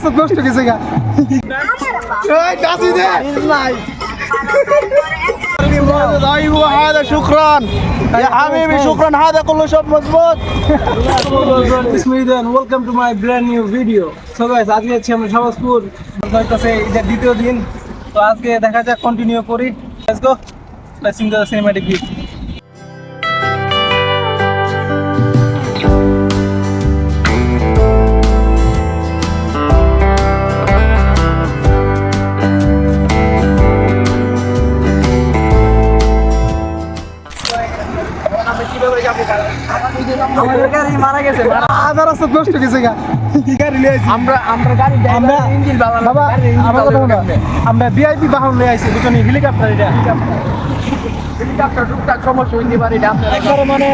রাস্তা নষ্ট গেছে গা এই কাশি দে নাই ايوه هذا شكرا يا حبيبي شكرا هذا كله شوط مضبوط বিসমিল্লাহ welcome to my brand new video so guys আজকে আছি আমরা শাহবাজপুর হইতাছে এটা দ্বিতীয় দিন তো আজকে দেখা যাক কন্টিনিউ করি let's go let's sing the cinematic view আমাদের গাড়ি মারা গেছে আধা রাস্তা নষ্ট গেছে গা। গাড়ি লিয়ে আইছি। আমরা আমরা গাড়ি আমরা ইঞ্জিন বাবা আমার কথা শোনো। আমরা ভিআইপি বাহন লয়ে আইছি বুঝনি হেলিকপ্টার এটা। হেলিকপ্টার টুকটাক সমস্যা হইতে পারে এটা একবারে মানে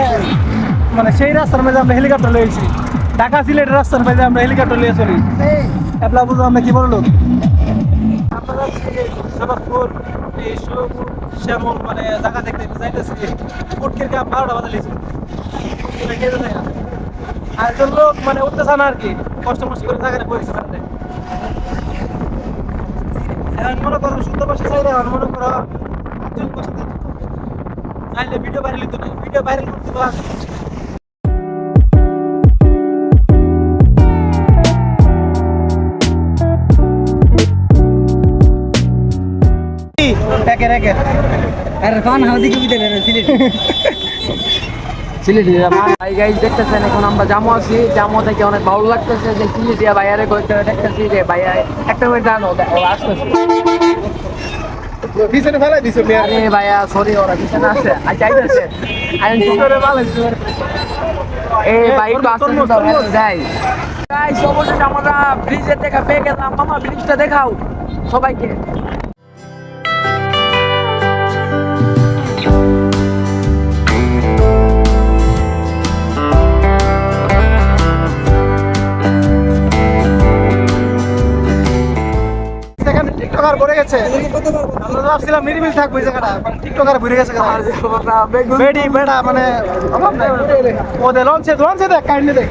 মানে সেই রাস্তার মধ্যে আমরা হেলিকপ্টার লয়ে আইছি। ঢাকা সিলেটের রাস্তার মধ্যে আমরা হেলিকপ্টার লয়ে চলি। এবলা বুঝো আমরা কি বলল আপনারা এই শ্যামল মানে জায়গা দেখতে যাইতেছি। ফুটকির কাপ বারোটা বাজে লিখছি আর লোক মানে উঠতেছে না আর কি চাইলে ভিডিও ভাইরাল ভিডিও ভাইরাল করতে আসে একের একের। আরে ফান হাউদি কবি দেন সিলেট? সিলেট ভাই দেখতেছেন এখন আমরা জামু আছি। জামু থেকে অনেক ভালো লাগতেছে যে সিলেটিয়া ভাইয়ারে কইতে দেখতেছি যে ভাইয়া একটা জানো আসতেছে। পিছনে ফেলাই দিছো আরে ভাইয়া সরি ওরা পিছনে আছে। আর চাইতেছে আমি সুন্দরে ভালো এই ভাই একটু আস্তে আস্তে যাই। গাইস আমরা ব্রিজের দেখা পেয়ে গেলাম। মামা ব্রিজটা দেখাও সবাইকে। টিকটকার ভরে গেছে। আমরা ভাবছিলাম নিরিবিল থাকব এই জায়গাটা টিকটকার ভরে গেছে বেডি বেড়া মানে। ওদের লঞ্চে লঞ্চে দেখ কাইন্ডলি দেখ।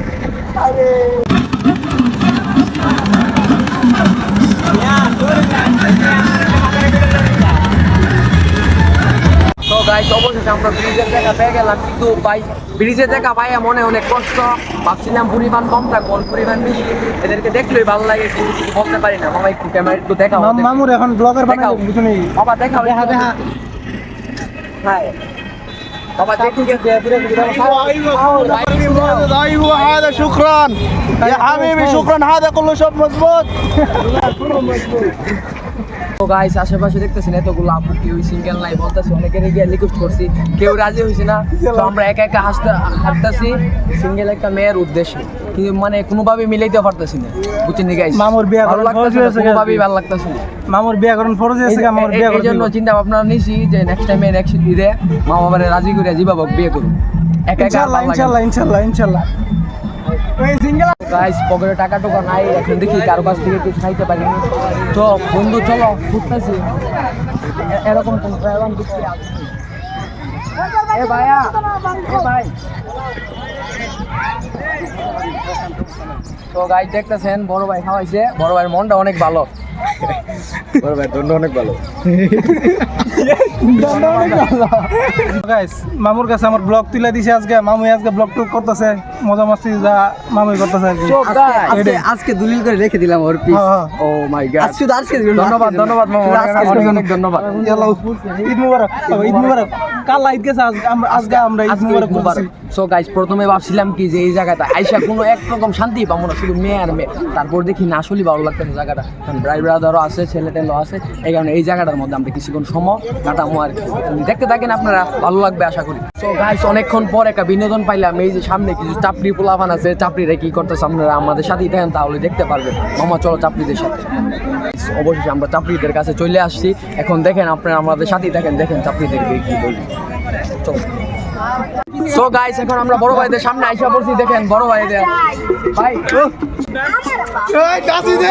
তো গাইস অবশেষে আমরা ব্রিজের দেখা পেয়ে গেলাম কিন্তু ভাই ব্রিজের দেখা ভাই মনে অনেক কষ্ট ভাবছিলাম পরিমাণ কম থাকবো পরিমাণ বেশি এদেরকে দেখলেই ভালো লাগে কিন্তু কিছু বলতে পারি না মামা একটু ক্যামেরা একটু দেখাও মাম- মামুর এখন ব্লগার বানাই দেখাও। বুঝুনি বাবা দেখাও দেখা দেখা হ্যাঁ বাবা দেখি ايوه هذا شكرا يا حبيبي شكرا هذا كله شوط مضبوط তো গাইস আশেপাশে দেখতেছেন এতগুলো আপু কি ওই সিঙ্গেল নাই বলতেছে অনেকের গিয়ে রিকোয়েস্ট করছি কেউ রাজি হয়েছে না। তো আমরা একা একা হাসতে হাঁটতেছি সিঙ্গেল একটা মেয়ের উদ্দেশ্যে। কিন্তু মানে কোনোভাবে মিলাইতে পারতেছি না বুঝছেন গাইস মামুর বিয়া ভালো লাগতেছে কোনোভাবেই ভালো লাগতেছে না। মামুর বিয়া করেন ফরজ আছে মামুর বিয়া এই জন্য চিন্তা ভাবনা নিছি যে নেক্সট টাইমে নেক্সট ঈদে মা বাবারে রাজি করে জিবাবক বিয়ে করুন একা একা ইনশাআল্লাহ ইনশাআল্লাহ ইনশাআল্লাহ ইনশাআল্লাহ গাইস পকেটে টাকা টুকা নাই এখন দেখি কারও কাছ থেকে কিছু খাইতে পারিনি তো বন্ধু চলো ঘুরতেছি। এরকম কোন দেখছি এ ভাইয়া এ ভাই। তো গাইস দেখতেছেন বড় ভাই খাওয়াইছে। বড় ভাইয়ের মনটা অনেক ভালো। বড় ভাই দণ্ড অনেক ভালো। গাইস মামুর কাছে আমার ব্লগ তুলে দিছে আজকে। মামু আজকে ব্লগ টুক করতেছে। মজা মাস্তি যা মামুই করতেছে আর কি। আজকে আজকে দলিল করে রেখে দিলাম ওর পিস। ও মাই গড আজকে আজকে ধন্যবাদ ধন্যবাদ মামা আজকে অনেক ধন্যবাদ। ইয়াল্লাহ, ঈদ মুবারক। ঈদ মুবারক। কাল লাইট গেছে আজকে আমরা আজকে আমরা ঈদ মুবারক করতেছি। সো গাইস প্রথমে ভাবছিলাম কি যে এই জায়গাটা আইসা কোনো একরকম শান্তি পাবো না শুধু মেয়ে আর মেয়ে। তারপর দেখি না আসলেই ভালো লাগতেছে জায়গাটা। কারণ ব্রাই ব্রাদারও আছে ছেলে টেলও আছে। এই কারণে এই জায়গাটার মধ্যে আমরা কিছুক্ষণ সময় কাটামো আর কি। দেখতে থাকেন আপনারা ভালো লাগবে আশা করি। সো গাইস অনেকক্ষণ পর একটা বিনোদন পাইলাম। এই যে সামনে কিছু চাপড়ি পোলাপান আছে চাপড়িরা কি করতেছে আপনারা আমাদের সাথেই থাকেন তাহলে দেখতে পারবেন। মামা চলো চাপড়িদের সাথে। অবশেষে আমরা চাপড়িদের কাছে চলে আসছি। এখন দেখেন আপনারা আমাদের সাথেই থাকেন দেখেন চাপড়িদেরকে কি বলি। চলো। সো গাইস এখন আমরা বড় ভাইদের সামনে আইসা পড়ছি দেখেন বড় ভাইদের। ভাই। এই কাশি দে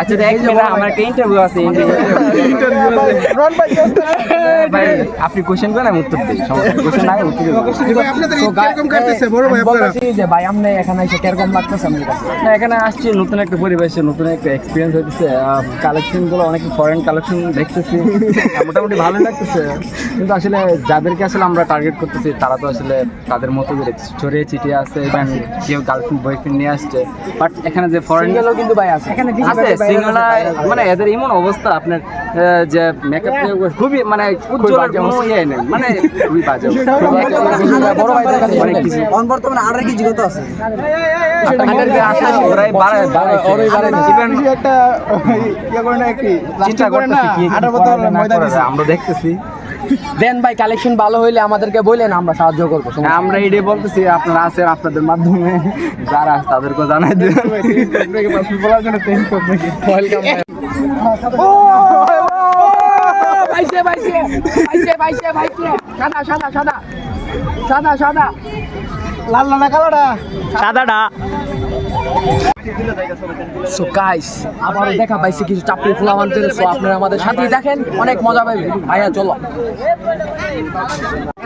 আচ্ছা দেখ আমার একটা ইন্টারভিউ আছে ভাই আপনি কোশ্চেন করেন আমি উত্তর দিই কোশ্চেন আগে উত্তর বলতেছি যে ভাই আপনি এখানে এসে কীরকম লাগতেছে না এখানে আসছি নতুন একটা পরিবেশে নতুন একটা এক্সপিরিয়েন্স হইতেছে। কালেকশনগুলো অনেক ফরেন কালেকশন দেখতেছি। মোটামুটি ভালোই লাগতেছে। কিন্তু আসলে যাদেরকে আসলে আমরা টার্গেট করতেছি তারা তো আসলে তাদের মতো করে ছড়িয়ে ছিটিয়ে আছে কেউ গার্লফ্রেন্ড বয়ফ্রেন্ড নিয়ে আসছে। বাট এখানে যে ফরেন কিন্তু ভাই আছে। এখানে আছে সিঙ্গলা মানে এদের এমন অবস্থা আপনার যে মেকআপ খুবই মানে উজ্জ্বল কোনো ইয়ে নেই মানে খুবই বাজে অনেক কিছু। বর্তমানে আছে? ইয়ে আমরা দেখতেছি। দেন ভাই কালেকশন ভালো হইলে আমাদেরকে বলেন আমরা সাহায্য করব আমরা এটাই বলতেছি আপনারা আছেন আপনাদের মাধ্যমে যারা আছে তাদেরকেও জানাই দেবেন সাদা সাদা সাদা। সাদা সাদা। লাল না কালোটা? সো গাইস আবার দেখা পাইছে কিছু চাপড়ি ফুলা মানতে সো আপনারা আমাদের সাথেই দেখেন অনেক মজা পাবেন। ভাইয়া, চলো।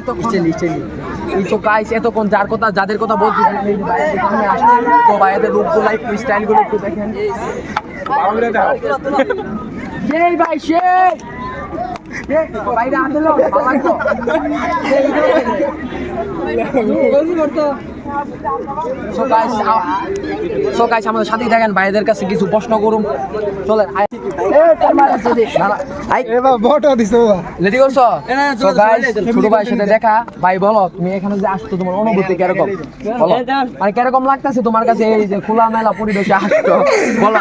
এতক্ষণ এতক্ষণ যার কথা, যাদের কথা বলছি তো, ভাইয়াদের রূপগুলো একটু একটু দেখেন। ভাই সো গাইস সো গাইস আমাদের সাথেই থাকেন ভাইদের কাছে কিছু প্রশ্ন করুন। চলেন করছ? সো গাইস ছোট ভাইয়ের সাথে দেখা। ভাই বলো তুমি এখানে যে আসছো তোমার অনুভূতি কীরকম? বলো। মানে কীরকম লাগতেছে তোমার কাছে এই যে খোলা মেলা পরিবেশে আসছো? বলো।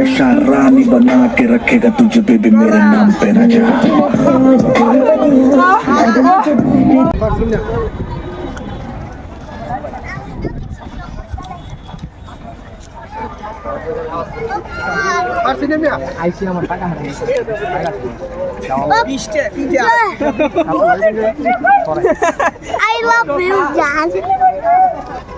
बैड बॉय शान रानी बना के रखेगा तुझे बेबी मेरे नाम पे ना चल আইসি আমার টাকা হারিয়ে গেছে। I love you, Dad.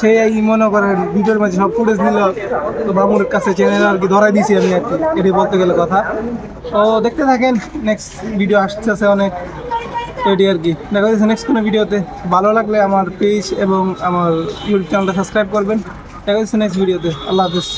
সেই মনে করেন ভিডিওর মাঝে সব ফুটেজ নিল, তো বাবুর কাছে চ্যানেল আর কি ধরাই দিয়েছি আমি আর কি এটি বলতে গেলে কথা। তো দেখতে থাকেন নেক্সট ভিডিও আসতেছে অনেক এটি আর কি। দেখা যাচ্ছে নেক্সট কোনো ভিডিওতে ভালো লাগলে আমার পেজ এবং আমার ইউটিউব চ্যানেলটা সাবস্ক্রাইব করবেন। দেখা যাচ্ছে নেক্সট ভিডিওতে আল্লাহ হাফিজ।